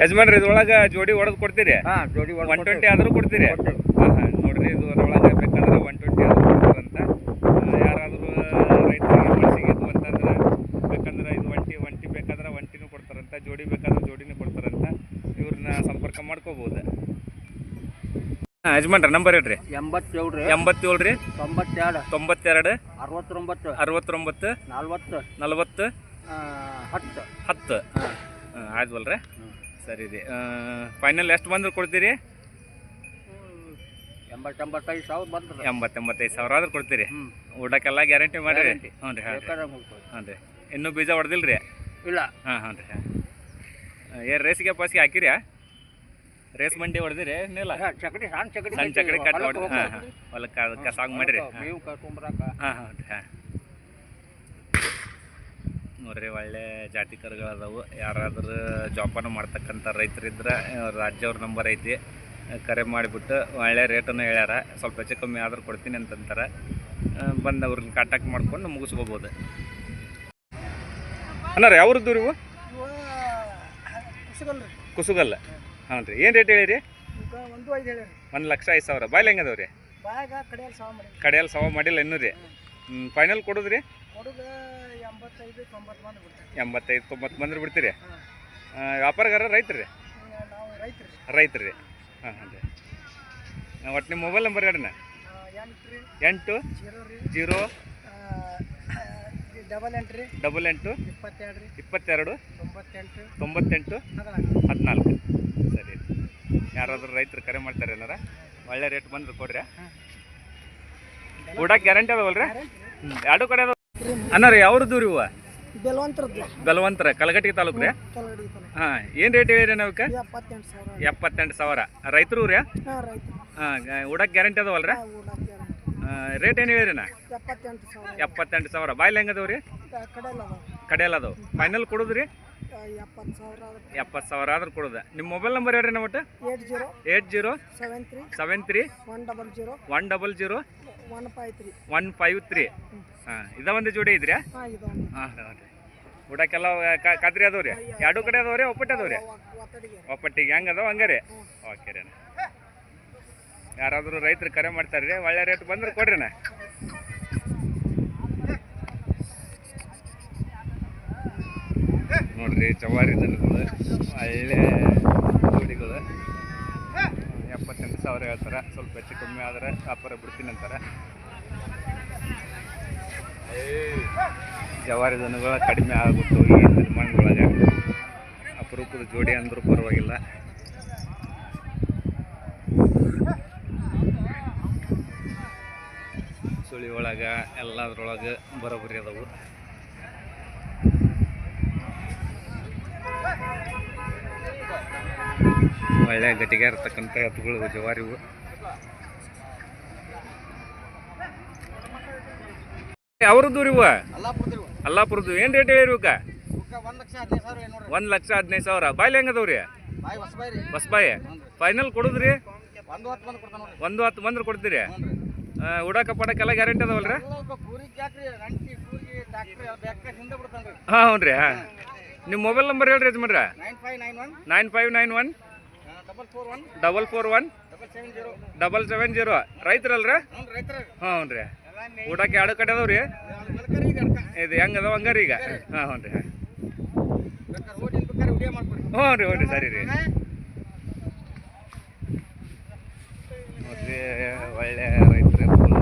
Speaker 1: ಯಜಮಾನ್ರಿ ಇದ್ರೊಳಗೆ ಜೋಡಿ ಹೊಡೆದು ಕೊಡ್ತೀರಿ?
Speaker 3: ಹಾಂ ಜೋಡಿ
Speaker 1: ಒನ್ ಟ್ವೆಂಟಿ ಆದರೂ ಕೊಡ್ತೀರಿ? ಹಾಂ ಹಾಂ ನೋಡ್ರಿ ಇದು ಅದ್ರೊಳಗೆ ಬೇಕಾದ್ರೆ ಒನ್ ಟ್ವೆಂಟಿ ಆದರೂ ಕೊಡ್ತಾರಂತ ಆ, ಯಾರಾದರೂ ರೈತರಿಗೆ ಮನಸ್ಸಿಗಿದ್ದು ಅಂತಂದ್ರೆ ಬೇಕಂದ್ರೆ ಇದು ಒಂಟಿ ಒಂಟಿ ಬೇಕಾದ್ರೆ ಒಂಟಿನೂ ಕೊಡ್ತಾರಂತ ಜೋಡಿ ಬೇಕಾದ್ರೆ ಜೋಡಿನೂ ಕೊಡ್ತಾರಂತ ಇವ್ರನ್ನ ಸಂಪರ್ಕ ಮಾಡ್ಕೋಬೋದು ಹಾಂ ಯಜಮಾನ್ರ ನಂಬರ್ ಹೇಳ್ರಿ.
Speaker 3: ಎಂಬತ್ತೇಳು ರೀ.
Speaker 1: ಎಂಬತ್ತೇಳು ರೀ.
Speaker 3: ತೊಂಬತ್ತೆರಡು.
Speaker 1: ತೊಂಬತ್ತೆರಡು.
Speaker 3: ಅರವತ್ತೊಂಬತ್ತು.
Speaker 1: ಅರವತ್ತೊಂಬತ್ತು.
Speaker 3: ನಲ್ವತ್ತು.
Speaker 1: ನಲ್ವತ್ತು.
Speaker 3: ಹತ್ತು.
Speaker 1: ಹತ್ತು.
Speaker 3: ಹಾಂ.
Speaker 1: ಆಯ್ತವಲ್ರಿ. ಸರಿ ರೀ. ಫೈನಲ್ ಎಷ್ಟು ಬಂದ್ರೆ ಕೊಡ್ತೀರಿ?
Speaker 3: ಎಂಬತ್ತೆಂಬತ್ತೈದು ಸಾವಿರ ಬಂದ್ರೆ
Speaker 1: ಎಂಬತ್ತೆಂಬತ್ತೈದು ಸಾವಿರ ಆದ್ರೆ ಕೊಡ್ತೀರಿ. ಊಟಕ್ಕೆಲ್ಲ ಗ್ಯಾರಂಟಿ ಮಾಡಿರಿ. ಹ್ಞೂ ರೀ ಹಾಂ ರೀ.
Speaker 3: ಬೇಕಾದ್ರೆ
Speaker 1: ಹ್ಞೂ ರೀ. ಇನ್ನೂ ಬೀಜ ಹೊಡೆದಿಲ್ಲ ರೀ
Speaker 3: ಇಲ್ಲ.
Speaker 1: ಹಾಂ ಹಾಂ ರೀ ಹಾಂ ಏನು ರೇಸಿಗೆ ಪಾಸಿಗೆ ಹಾಕಿರಿ ರೇಸ್ ಮಂಡಿ ಹೊಡೆದಿರಿ ಏನಿಲ್ಲ
Speaker 3: ಚಕಡಿ ಸಣ್ಣ ಚಕಡಿ
Speaker 1: ಸಣ್ಣ ಚಕಡಿ ಕಟ್ ಮಾಡಿ ಹಾಂ ಹೊಲಕ್ಕೆ ಅದಕ್ಕೆ ಸಾಂಗ್ ಮಾಡಿರಿ.
Speaker 3: ಮೇವು ಕರ್ಕೊಂಬರಾಕ.
Speaker 1: ಹಾಂ ಹಾಂ ಹಾಂ. ನೋಡ್ರಿ ಒಳ್ಳೆ ಜಾತಿ ಕರುಗಳದಾವು. ಯಾರಾದರೂ ಜೋಪಾನ ಮಾಡ್ತಕ್ಕಂಥ ರೈತರಿದ್ರೆ ರಾಜ್ಯವ್ರ ನಂಬರ್ ಐತಿ. ಕರೆ ಮಾಡಿಬಿಟ್ಟು ಒಳ್ಳೆ ರೇಟನ್ನು ಹೇಳ್ಯಾರ. ಸ್ವಲ್ಪ ಹೆಚ್ಚು ಕಮ್ಮಿ ಆದರೂ ಕೊಡ್ತೀನಿ ಅಂತಂತಾರೆ. ಬಂದು ಅವ್ರನ್ನ ಕಾಂಟ್ಯಾಕ್ಟ್ ಮಾಡ್ಕೊಂಡು ಮುಗಿಸ್ಕೋಬೋದು. ಅನ್ನಾರ ಯಾವ್ರದ್ದು ಇವು ಕುಸುಗಲ್ಲ. ಹಾಂ ರೀ. ಏನು ರೇಟ್ ಹೇಳಿರಿ?
Speaker 3: ಒಂದು ಐದು ಹೇಳಿ
Speaker 1: ಒಂದು ಲಕ್ಷ ಐದು ಸಾವಿರ. ಬಾಯ್ಲಿ ಹೆಂಗದವ್ ರೀ?
Speaker 3: ಬಾಯಾಗ ಕಡೆಯಲ್ಲಿ ಸವಾ ಮಾಡಿ
Speaker 1: ಕಡೆಯಲ್ಲಿ ಸವ ಮಾಡಿಲ್ಲ ಇನ್ನೂ ರೀ. ಫೈನಲ್ ಕೊಡೋದು ರೀ?
Speaker 3: ಕೊಡುಗ ಎಂಬತ್ತೈದು ತೊಂಬತ್ತು ಬಿಡ್ತಾರೆ
Speaker 1: ಎಂಬತ್ತೈದು ತೊಂಬತ್ತು ಬಂದ್ರೆ ಬಿಡ್ತೀರಿ? ವ್ಯಾಪಾರಗಾರ ರೈತರು? ರೀ
Speaker 3: ನಾವು ರೈತರು.
Speaker 1: ರೈತರು. ರೀ ಹಾಂ ಹಾಂ ರೀ. ಒಟ್ಟು ನಿಮ್ಮ ಮೊಬೈಲ್ ನಂಬರ್ ಹೇಳ್ರಿ
Speaker 3: ಎಂಟು ಜೀರೋ ಡಬಲ್ ಎಂಟ್ರಿ?
Speaker 1: ಡಬಲ್ ಎಂಟು?
Speaker 3: ಇಪ್ಪತ್ತೆರಡು
Speaker 1: ಇಪ್ಪತ್ತೆರಡು?
Speaker 3: ತೊಂಬತ್ತೆಂಟು?
Speaker 1: ತೊಂಬತ್ತೆಂಟು?
Speaker 3: ಹದಿನಾಲ್ಕು.
Speaker 1: ಸರಿ. ಯಾರಾದರೂ ರೈತರು ಕರೆ ಮಾಡ್ತಾರೆ ಏನಾರ? ಒಳ್ಳೆ ರೇಟ್ ಬಂದ್ರೆ ಕೊಡ್ರಿ ಊಟ ಗ್ಯಾರಂಟಿ ಅದಾವಲ್ರಿ? ಎರಡು ಕಡೆ ಅದಾವ. ಅಣ್ಣ ರೀ ಯಾವ್ದು ರೀ ಹೂವು ಬೆಲವಂತರ ಕಲಗಟ್ಟಿ ತಾಲೂಕು ರೀ? ಹಾ ಏನು ರೇಟ್ ಹೇಳಿರಿ ನಾವಕ್ಕೆ
Speaker 3: ಎಪ್ಪತ್ತೆಂಟು ಸಾವಿರ.
Speaker 1: ರೈತರು ರೀ
Speaker 3: ಹಾಂ
Speaker 1: ಊಟಕ್ಕೆ ಗ್ಯಾರಂಟಿ ಅದಾವಲ್ರಿ? ರೇಟ್ ಏನು ಹೇಳಿರಿ ನಾ
Speaker 3: ಎಪ್ಪತ್ತೆಂಟು ಸಾವಿರ.
Speaker 1: ಬಾಯ್ಲ್ ಹೆಂಗದವ್ ರೀ
Speaker 3: ಕಡೆಯಲ್ಲ
Speaker 1: ಅದು ಅದಾವ. ಫೈನಲ್ ಕೊಡುದ್ರಿ?
Speaker 3: ಎಪ್ಪತ್ತು ಸಾವಿರ
Speaker 1: ಆದ್ರೂ ಕೊಡೋದು. ನಿಮ್ಮ ಮೊಬೈಲ್ ನಂಬರ್ ಹೇಳ್ರಿ ನಮ್ಮ ಒಟ್ಟು.
Speaker 3: Eight zero. Seven three.
Speaker 1: Seven three.
Speaker 3: One double zero.
Speaker 1: One
Speaker 3: five three.
Speaker 1: ಹಾಂ ಇದ ಒಂದು ಜೋಡಿ ಇದ್ರಿ?
Speaker 3: ಹಾಂ
Speaker 1: ಊಟಕ್ಕೆಲ್ಲ ಕಾದ್ರಿ ಅದಾವ್ರಿ? ಅದಾವ ರೀ ಎರಡು ಕಡೆ ಅದಾವ್ರಿ ರೀ ಒಪ್ಪಟ್ಟು ಅದಾವ ರೀ. ಒಪ್ಪಟ್ಟಿಗೆ. ಹೆಂಗೆ ಅದಾವ? ಹಂಗೆ ರೀ? ಓಕೆ ರೀ ಯಾರಾದರೂ ರೈತರು ಕರೆ ಮಾಡ್ತಾರೆ ರೀ ಒಳ್ಳೆ ರೇಟ್ ಬಂದ್ರೆ ಕೊಡ್ರಿ ನಾ. ನೋಡ್ರಿ ಚವಾರಿ ದನಗಳು ಒಳ್ಳೆ ಜೋಡಿಗಳು ಎಪ್ಪತ್ತೆಂಟು ಸಾವಿರ ಹೇಳ್ತಾರೆ, ಸ್ವಲ್ಪ ಹೆಚ್ಚು ಕಮ್ಮಿ ಆದರೆ ವ್ಯಾಪಾರ ಬಿಡ್ತೀನಿ ಅಂತಾರೆ. ಜವಾರಿ ದನಗಳು ಕಡಿಮೆ ಆಗುತ್ತೋ ಈ ನಿರ್ಮಾಣಗಳಾಗ ಅಪರೂಪದ ಜೋಡಿ ಅಂದರೂ ಪರವಾಗಿಲ್ಲ. ಸುಳಿ ಒಳಗೆ ಎಲ್ಲದ್ರೊಳಗೆ ಬರೋಬ್ಬರಿ ಅದಾವು. ಒಳ್ಳೆ ಗಟ್ಟಿಗೆ ಇರ್ತಕ್ಕಂಥ ಎತ್ತುಗಳು ಜವಾರಿವು ಅವ್ರದ್ದು ರೀ ಅಲ್ಲಾಪುರದ್ದು ಏನು ರೇಟ್ ಹೇಳಿರಿ ಇವಕ್ಕ
Speaker 3: ಒಂದು ಲಕ್ಷ ಹದಿನೈದು ಸಾವಿರ
Speaker 1: ಬಸ್ ಬಾಯ್ಲಿ ಹೆಂಗದವ್ರಿ
Speaker 3: ಬಾಯ್ ಹೊಸಬಾಯ್ ರೀ.
Speaker 1: ಹೊಸಬಾಯಿ. ಫೈನಲ್ ಕೊಡುದ್ರಿ?
Speaker 3: ಒಂದು ಹತ್ತು
Speaker 1: ಬಂದ್ರೆ ಕೊಡ್ತೀರಿ? ಉಡಾಕ ಪಡಕ್ಕೆಲ್ಲ ಗ್ಯಾರಂಟಿ
Speaker 3: ಅದಾವಲ್ಲ ರೀ
Speaker 1: ಹಾಂ ಹ್ಞೂ ರೀ ಹಾಂ ನಿಮ್ಮ ಮೊಬೈಲ್ ನಂಬರ್ ಹೇಳ್ರಿ
Speaker 3: ಇದು ಮಾಡ್ರಿ nine
Speaker 1: five nine one
Speaker 3: double four one
Speaker 1: double
Speaker 3: seven zero
Speaker 1: ರೈತರಲ್ರಿ? ಹಾಂ ಹ್ಞೂ ರೀ ಊಟಕ್ಕೆ ಎರಡು ಕಡೆ
Speaker 3: ಅದಾವ್ರಿ?
Speaker 1: ಇದು ಹೆಂಗೆ ಅದಾವ ಹಂಗಾರಿ ಈಗ? ಹಾಂ ಹ್ಞೂ ರೀ ಹ್ಞೂ ರೀ ಹ್ಞೂ ರೀ ಸರಿ ರೀ. ಒಳ್ಳೆ ರೈತರು ಯಜಮಾನ್ರು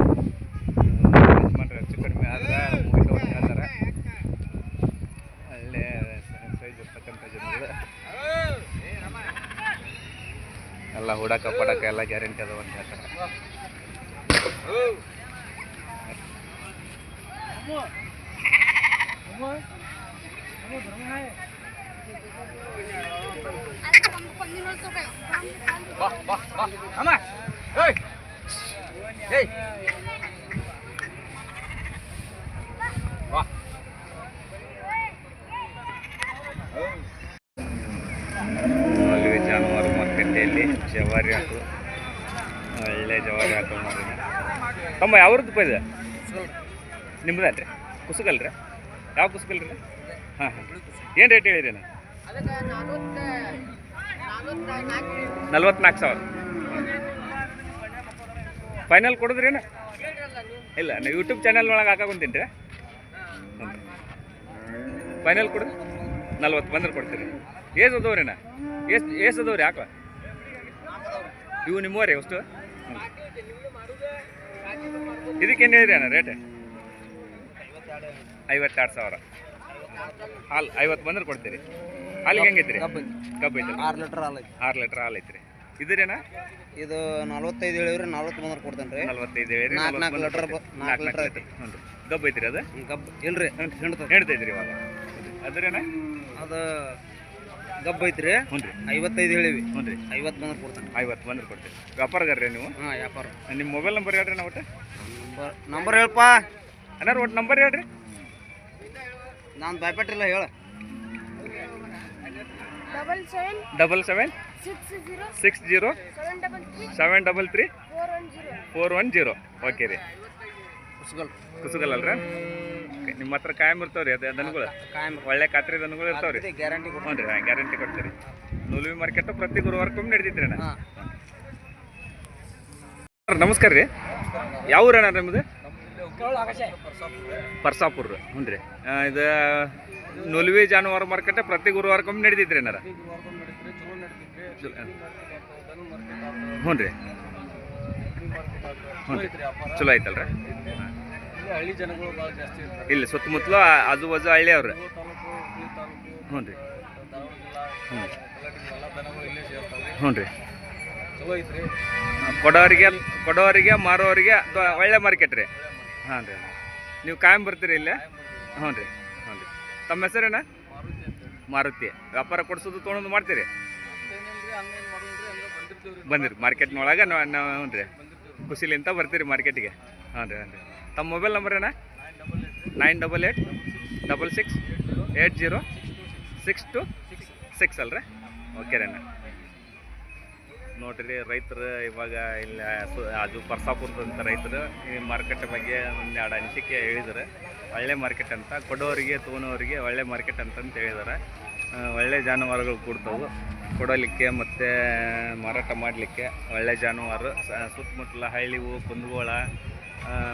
Speaker 1: ಹೆಚ್ಚು ಕಡಿಮೆ ಆದ್ರೆ ಹೇಳ್ತಾರೆ. ಒಳ್ಳೆ ಸೈಜ್ ಇರ್ತಕ್ಕಂಥ ಜನಗಳು. ಎಲ್ಲ ಹುಡಕ ಪಡಕ ಎಲ್ಲ ಗ್ಯಾರಂಟಿ ಅದಾವ ಅಂತ ಹೇಳ್ತಾರೆ.
Speaker 3: ಅಮ್ಮ. ಏಯ್ ಏಯ್.
Speaker 1: ಜವಾರಿ ಹಾಕು. ಒಳ್ಳೆ ಜವಾರಿ ಮಾಡಿದ ತಮ್ಮ ಯಾವ್ರದ್ದು ಇದೆ? ನಿಮ್ದಲ್ರಿ ಕುಸುಗಲ್ರಿ ಯಾವ ಕುಸುಗಲ್ರಿ ಹಾಂ ಹಾಂ. ಏನು ರೇಟ್ ಹೇಳಿರಿ ನಲ್ವತ್ನಾಲ್ಕು ಸಾವಿರ. ಫೈನಲ್ ಕೊಡಿದ್ರೇನು ಇಲ್ಲ ನೀವು ಯೂಟ್ಯೂಬ್ ಚಾನಲ್ ಒಳಗೆ ಹಾಕೊಂತೀನಿ ರೀ. ಫೈನಲ್ ಕೊಡು. ನಲ್ವತ್ತು ಬಂದ್ರೆ ಕೊಡ್ತೀರಿ. ಏಸ್ ಅದಾವ್ರಿ ನಾ ಎಷ್ಟು ಏಸ್ ಅದವ್ರಿ ಯಾಕ ಇವು ನಿಮ್ಮವರೇ ವಸ್ತು? ಇದಕ್ಕೇನು ಹೇಳಿರಿ ಅಣ್ಣ ರೇಟ್? ಐವತ್ತೆರಡು ಸಾವಿರ. ಹಾಲು ಐವತ್ತು ಬಂದ್ರೆ ಕೊಡ್ತೀರಿ. ಹಾಲಿಗೆ ಹೆಂಗೈತ್ರಿ? ಕಬ್ಬು ಐತ್ರಿ.
Speaker 3: ಆರು ಲೀಟ್ರ್ ಹಾಲು ಐತಿ
Speaker 1: ಆರು ಲೀಟ್ರ್ ಹಾಲು ಐತ್ರಿ. ಇದ್ರೇನ
Speaker 3: ಇದು ನಲ್ವತ್ತೈದು ಹೇಳಿವ್ರಿ ನಲ್ವತ್ತು ಬಂದ್ರೆ ಕೊಡ್ತೇನೆ ರೀ.
Speaker 1: ನಲ್ವತ್ತೈದು ಹೇಳಿ
Speaker 3: ನಾಲ್ಕು ಲೀಟ್ರ್ ನಾಲ್ಕು ಲೀಟ್ರ್ ಐತಿ
Speaker 1: ಹ್ಞೂ ರೀ. ಗಬ್ಬು ಐತ್ರಿ ಅದು?
Speaker 3: ಕಬ್ಬು ಇಲ್ರಿ
Speaker 1: ಹೇಳ್ತೈತ್ರಿ ಇವಾಗ. ಅದ್ರೇನ
Speaker 3: ಅದು ಗಬ್ ಐತ್ರಿ?
Speaker 1: ಹ್ಞೂ ರೀ.
Speaker 3: ಐವತ್ತೈದು ಹೇಳಿವಿ.
Speaker 1: ಹ್ಞೂ ರೀ.
Speaker 3: ಐವತ್ತು ಬಂದ್ರೆ ಕೊಡ್ತೇನೆ.
Speaker 1: ಐವತ್ತು ಬಂದ್ರೆ ಕೊಡ್ತೀರಿ. ವ್ಯಾಪಾರಗಾರ್ರಿ ನೀವು?
Speaker 3: ಹಾಂ ವ್ಯಾಪಾರ.
Speaker 1: ನಿಮ್ಮ ಮೊಬೈಲ್ ನಂಬರ್ ಹೇಳ್ರಿ ನಾವು ಒಟ್ಟು.
Speaker 3: ನಂಬರ್ ನಂಬರ್ ಹೇಳಪ್ಪ.
Speaker 1: ಅನ್ನಾರು ಒಟ್ಟು ನಂಬರ್ ಹೇಳ್ರಿ.
Speaker 3: ನಾನು ಭಯಪಟ್ಟಿಲ್ಲ ಹೇಳ.
Speaker 5: Double seven
Speaker 1: double seven
Speaker 5: six zero
Speaker 1: six zero
Speaker 5: seven double three four one zero
Speaker 1: okay ರೀ.
Speaker 3: ಕುಸ್ಗಲ್.
Speaker 1: ಕುಸುಗಲ್ಲಲ್ರಿ? ನಿಮ್ಮ ಹತ್ರ ಕಾಯಂ ಇರ್ತಾವ್ರಿ ಅದೇ ದನಗಳು?
Speaker 3: ಕಾಯಂ.
Speaker 1: ಒಳ್ಳೆ ಖಾತ್ರಿ ದನಗಳು ಇರ್ತಾವ್ರಿ?
Speaker 3: ಗ್ಯಾರಂಟಿ
Speaker 1: ಹ್ಞೂ ರೀ ಗ್ಯಾರಂಟಿ ಕೊಡ್ತೀರಿ. ನೂಲುವಿ ಮಾರ್ಕೆಟ್ ಪ್ರತಿ ಗುರುವಾರಕ್ಕೊಮ್ಮೆ ನಡೆದಿದ್ರಿ ಅಣ್ಣ? ನಮಸ್ಕಾರ ರೀ. ಯಾವ ಊರಣ್ಣ ನಿಮ್ಮದು ಪರ್ಸಾಪುರ. ಹ್ಞೂ ರೀ ಇದು ನೊಲ್ವಿ ಜಾನುವಾರು ಮಾರ್ಕೆಟ್ ಪ್ರತಿ ಗುರುವಾರಕ್ಕೊಮ್ಮೆ ನಡೆದಿದ್ರಿ ಏನಾರ ಹ್ಞೂ ರೀ ಹ್ಞೂ ರೀ ಚಲೋ ಐತಲ್ರಿ.
Speaker 3: ಹಳ್ಳಿ ಜನಗಳು ಭಾಳ ಜಾಸ್ತಿ ಇರ್ತಾರೆ.
Speaker 1: ಇಲ್ಲಿ ಸುತ್ತಮುತ್ತಲು ಆಜು ಬಾಜು ಹಳ್ಳಿ ಅವ್ರಿ. ಹ್ಞೂ ರೀ. ಹ್ಞೂ ರೀ. ಕೊಡೋರಿಗೆ ಕೊಡೋರಿಗೆ ಮಾರೋರಿಗೆ ಅಥವಾ ಒಳ್ಳೆ ಮಾರ್ಕೆಟ್ ರೀ. ಹಾಂ ರೀ ನೀವು ಕಾಯಂ ಬರ್ತೀರಿ ಇಲ್ಲೇ? ಹ್ಞೂ ರೀ ಹ್ಞೂ ರೀ. ತಮ್ಮ ಹೆಸರೇನ? ಮಾರುತಿ ವ್ಯಾಪಾರ ಕೊಡಿಸೋದು ತೊಗೊಂಡು ಮಾಡ್ತೀರಿ? ಬಂದಿರಿ ಮಾರ್ಕೆಟ್ನೊಳಗೆ ನಾವು ನಾವು ಹ್ಞೂ ರೀ. ಖುಷಿಲಿಂತ ಬರ್ತೀರಿ ಮಾರ್ಕೆಟಿಗೆ ಹ್ಞೂ ರೀ ಹ್ಞೂ ರೀ. ತಮ್ಮ ಮೊಬೈಲ್ ನಂಬರ್ ಏನ? Nine double eight double six eight zero six two six ಅಲ್ರಿ? ಓಕೆ ರೀ ನೋಡ್ರಿ, ರೈತರು ಇವಾಗ ಇಲ್ಲ ಅದು ಪರ್ಸಾಪುರದಂಥ ರೈತರು ಈ ಮಾರ್ಕೆಟ್ ಬಗ್ಗೆ ಒಂದು ಎರಡು ಅನಿಸಿಕೆ ಹೇಳಿದ್ದಾರೆ ಒಳ್ಳೆ ಮಾರ್ಕೆಟ್ ಅಂತ, ಕೊಡೋರಿಗೆ, ತೊಗೊಳೋರಿಗೆ ಒಳ್ಳೆ ಮಾರ್ಕೆಟ್ ಅಂತಂತ ಹೇಳಿದ್ದಾರೆ ಒಳ್ಳೆ ಜಾನುವಾರುಗಳು ಕೊಡ್ತಾವು. ಕೊಡಲಿಕ್ಕೆ ಮತ್ತು ಮಾರಾಟ ಮಾಡಲಿಕ್ಕೆ ಒಳ್ಳೆ ಜಾನುವಾರು ಸುತ್ತಮುತ್ತಲ ಹಳ್ಳಿವು, ಕುಂದಗೋಳ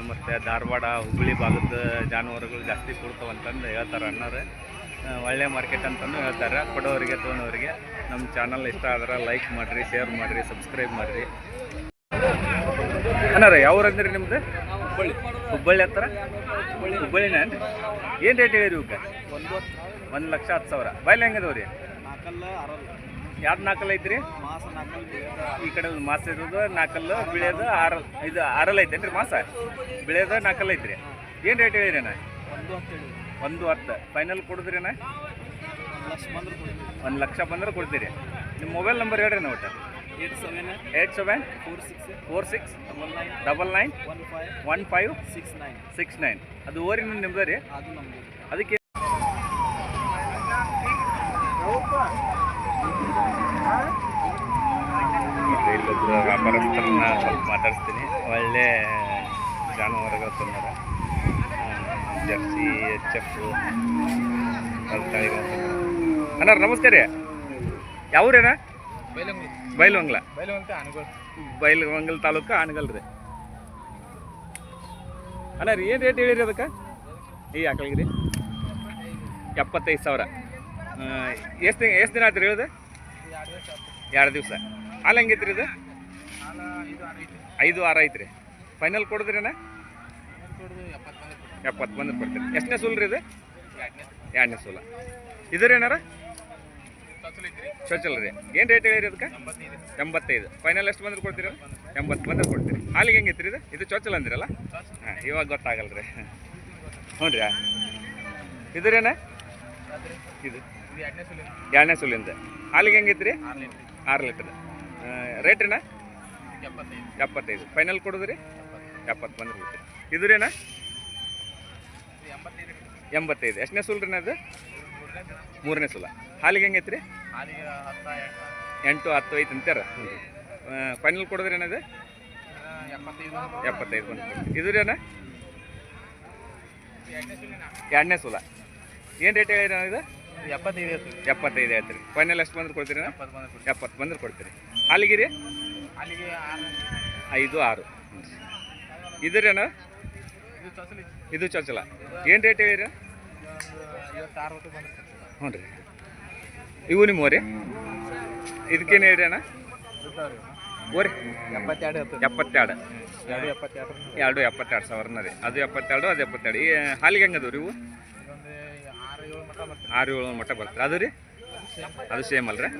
Speaker 1: ಮತ್ತು ಧಾರವಾಡ, ಹುಬ್ಬಳ್ಳಿ ಭಾಗದ ಜಾನುವಾರುಗಳು ಜಾಸ್ತಿ ಕೊಡ್ತಾವಂತಂದು ಹೇಳ್ತಾರೆ ಅನ್ನೋರು ಒಳ್ಳೆ ಮಾರ್ಕೆಟ್ ಅಂತಂದು ಹೇಳ್ತಾರೆ. ಕೊಡೋರಿಗೆ, ತೊಗೊಳೋರಿಗೆ ನಮ್ಮ ಚಾನಲ್ ಇಷ್ಟ ಆದ್ರೆ ಲೈಕ್ ಮಾಡಿರಿ ಶೇರ್ ಮಾಡಿರಿ ಸಬ್ಸ್ಕ್ರೈಬ್ ಮಾಡಿರಿ. ಅನ್ನಾರ ಯಾವ ಅಂದ್ರಿ ನಿಮ್ದು? ಹುಬ್ಬಳ್ಳಿ ಹುಬ್ಬಳ್ಳಿ ಹತ್ರ ಹುಬ್ಬಳ್ಳಿನ ಏನು ರೇಟ್ ಹೇಳಿರಿ ಇವಕ್ಕೆ?
Speaker 3: ಒಂದು
Speaker 1: ಲಕ್ಷ ಹತ್ತು ಸಾವಿರ. ಬಾಯ್ಲಿ ಹೆಂಗದವ್ರಿ
Speaker 3: ನಾಲ್ಕಲ್ಲ
Speaker 1: ಯಾವ್ದು ನಾಲ್ಕಲ್ಲ ಐತ್ರಿ? ಈ ಕಡೆ ಒಂದು ಮಾಸ ಇರೋದು ನಾಲ್ಕಲ್ಲು ಬಿಳಿಯೋದು ಆರು ಇದು ಆರಲ್ ಐತೇನ್ರಿ ರೀ ಮಾಸ? ಬಿಳಿಯೋದು ನಾಲ್ಕಲ್ಲ ಐತ್ರಿ. ಏನು ರೇಟ್ ಹೇಳಿರೇನ
Speaker 3: ಒಂದು
Speaker 1: ಹತ್ತು ಫೈನಲ್ ಕೊಡಿದ್ರೇನ
Speaker 3: ಅಣ್ಣ?
Speaker 1: ಒಂದು ಲಕ್ಷ ಬಂದ್ರೆ ಕೊಡ್ತೀರಿ. ನಿಮ್ಮ ಮೊಬೈಲ್ ನಂಬರ್ ಹೇಳ್ರಿ ನಾವು ಒಟ್ಟು.
Speaker 3: Eight seven
Speaker 1: eight seven
Speaker 3: four six
Speaker 1: four six
Speaker 3: double nine
Speaker 1: double nine
Speaker 3: one five
Speaker 1: one five
Speaker 3: six nine.
Speaker 1: Six nine. ಅದು ಓರಿನ ನಿಮ್ದು ರೀ? ಅದಕ್ಕೆ
Speaker 2: ಮತ್ತು ಇಲ್ಲೊಬ್ಬರು ವ್ಯಾಪಾರಸ್ಥರನ್ನ ಸ್ವಲ್ಪ ಮಾತಾಡಿಸ್ತೀನಿ. ಒಳ್ಳೆ ಜಾನುವಾರುಗಳು ತಂದಾರ. ಜರ್ಸಿ ಎಚ್ ಎಫ್
Speaker 1: ಅಣ್ಣ ನಮಸ್ತೆ ರೀ ಯಾವ್ರೇನ
Speaker 3: ಬೈಲಂಗ್ಲಿ
Speaker 1: ಬೈಲವಂಗ್ಲ ಬೈಲವಂಗಲ್ ತಾಲೂಕು ಆನಗಲ್ ರೀ. ಅಣ್ಣ ರೀ ಏನು ರೇಟ್ ಹೇಳಿರಿ ಅದಕ್ಕೆ? ಈ ಆಕಳಿಗೆ ರೀ ಎಪ್ಪತ್ತೈದು ಸಾವಿರ. ಎಷ್ಟು ಎಷ್ಟು ದಿನ ಆಯ್ತು ರೀ ಹೇಳಿದೆ ಎರಡು ದಿವಸ. ಹಾಲು ಹೆಂಗೈತೆ ರೀ ಇದು? ಐದು ಆರು ಐತ್ರಿ. ಫೈನಲ್ ಕೊಡಿದ್ರೇನ? ಎಪ್ಪತ್ತು ಮಂದಿ ಕೊಡ್ತೀರಿ. ಎಷ್ಟನೇ ಸೂಲ್ ರೀ ಇದು? ಎರಡನೇ ಸೂಲ. ಇದ್ರೇನಾರ? ಚೊಚ್ಚಲ್ ರೀ. ಏನು ರೇಟ್ ಹೇಳಿರಿ ಅದಕ್ಕೆ ಎಂಬತ್ತೈದು. ಫೈನಲ್ ಎಷ್ಟು ಬಂದ್ರೆ ಕೊಡ್ತೀರಾ? ಎಂಬತ್ತು ಬಂದ್ರೆ ಕೊಡ್ತೀರಿ. ಹಾಲಿಗೆ ಹೆಂಗೈತ್ರಿ ಇದು? ಇದು ಚೊಚ್ಚಲ್ ಅಂದಿರಲ್ಲ? ಹಾಂ, ಇವಾಗ ಗೊತ್ತಾಗಲ್ಲ ರೀ ಹ್ಞೂ ರೀ ಇದ್ರೇನ? ಇದು. ಎರಡನೇ ಸುಲಿಂದ. ಹಾಲಿಗೆ ಹೆಂಗೈತ್ರಿ ಆರು ಲೀಟರ್. ರೇಟ್ರಿನಾ ರೀ ಎಪ್ಪತ್ತೈದು. ಫೈನಲ್ ಕೊಡೋದ್ರಿ? ಎಪ್ಪತ್ತು ಬಂದ್ರಿ ಇದ್ರೇನ? ಎಂಬತ್ತೈದು ಎಷ್ಟನೇ ಸುಲ್ರಿ ಅದು? ಮೂರನೇ ಸುಲ. ಹಾಲಿಗೆ ಹೆಂಗೈತ್ರಿ ಎಂಟು. ಹತ್ತು ಐದು ಅಂತಾರ? ಫೈನಲ್ ಕೊಡೋದ್ರಿ ಏನದು ಎಪ್ಪತ್ತೈದು ಬಂದ್ರಿ ಇದ್ರೇನ? ಎರಡನೇ ಸುಲ. ಏನು ರೇಟ್ ಹೇಳಿದ್ರಿ ಇದು?
Speaker 3: ಎಪ್ಪತ್ತೈದು
Speaker 1: ಎಪ್ಪತ್ತೈದು ಹೇಳ್ತೀರಿ. ಫೈನಲ್ ಎಷ್ಟು ಬಂದ್ರೆ ಕೊಡ್ತೀರಿ ಎಪ್ಪತ್ತು ಬಂದ್ರೆ ಕೊಡ್ತೀರಿ. ಹಾಲಿಗೆ ರೀ?
Speaker 3: ಅಲ್ಲಿಗೆ
Speaker 1: ಐದು ಆರು. ಇದ್ರೇನು? ಇದು ಚೊಚ್ಚಲ. ಏನು ರೇಟ್ ಹೇಳಿರಿ? ಹ್ಞೂ ರೀ. ಇವು ನಿಮ್ಮ ರೀ ಇದಕ್ಕೇನು ಹೇಳ್ರಿ ಅಣ್ಣ? ಓರಿ
Speaker 3: ಎಪ್ಪತ್ತೆರಡು
Speaker 1: ಎಪ್ಪತ್ತೆರಡು.
Speaker 3: ಎರಡು ಎಪ್ಪತ್ತೆರಡು.
Speaker 1: ಸಾವಿರನ ರೀ ಅದು ಎಪ್ಪತ್ತೆರಡು ಅದು ಎಪ್ಪತ್ತೆರಡು. ಈ ಹಾಲಿಗೆ ಹೆಂಗದವು ರೀ ಇವು?
Speaker 3: ಆರು ಏಳು ಮಟ್ಟ
Speaker 1: ಬರ್ತಾರೆ ಬರ್ತದೆ. ಅದು ರೀ? ಅದು ಸೇಮ್ ಅಲ್ಲ ರೀ.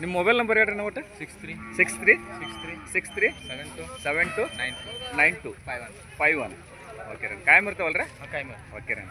Speaker 1: ನಿಮ್ಮ ಮೊಬೈಲ್ ನಂಬರ್ ಹೇಳ್ರಿ ನಾವು ಒಟ್ಟು?
Speaker 3: Six three
Speaker 1: six three
Speaker 3: six three
Speaker 1: six three
Speaker 3: seven two
Speaker 1: seven two
Speaker 3: nine two
Speaker 1: nine two
Speaker 3: five one
Speaker 1: five one okay ರೀ ಕಾಯಮ್ ಇರ್ತಾವಲ್ಲ ರೀ
Speaker 3: ಕೈ ಮರ್
Speaker 1: ಓಕೆ ರೀ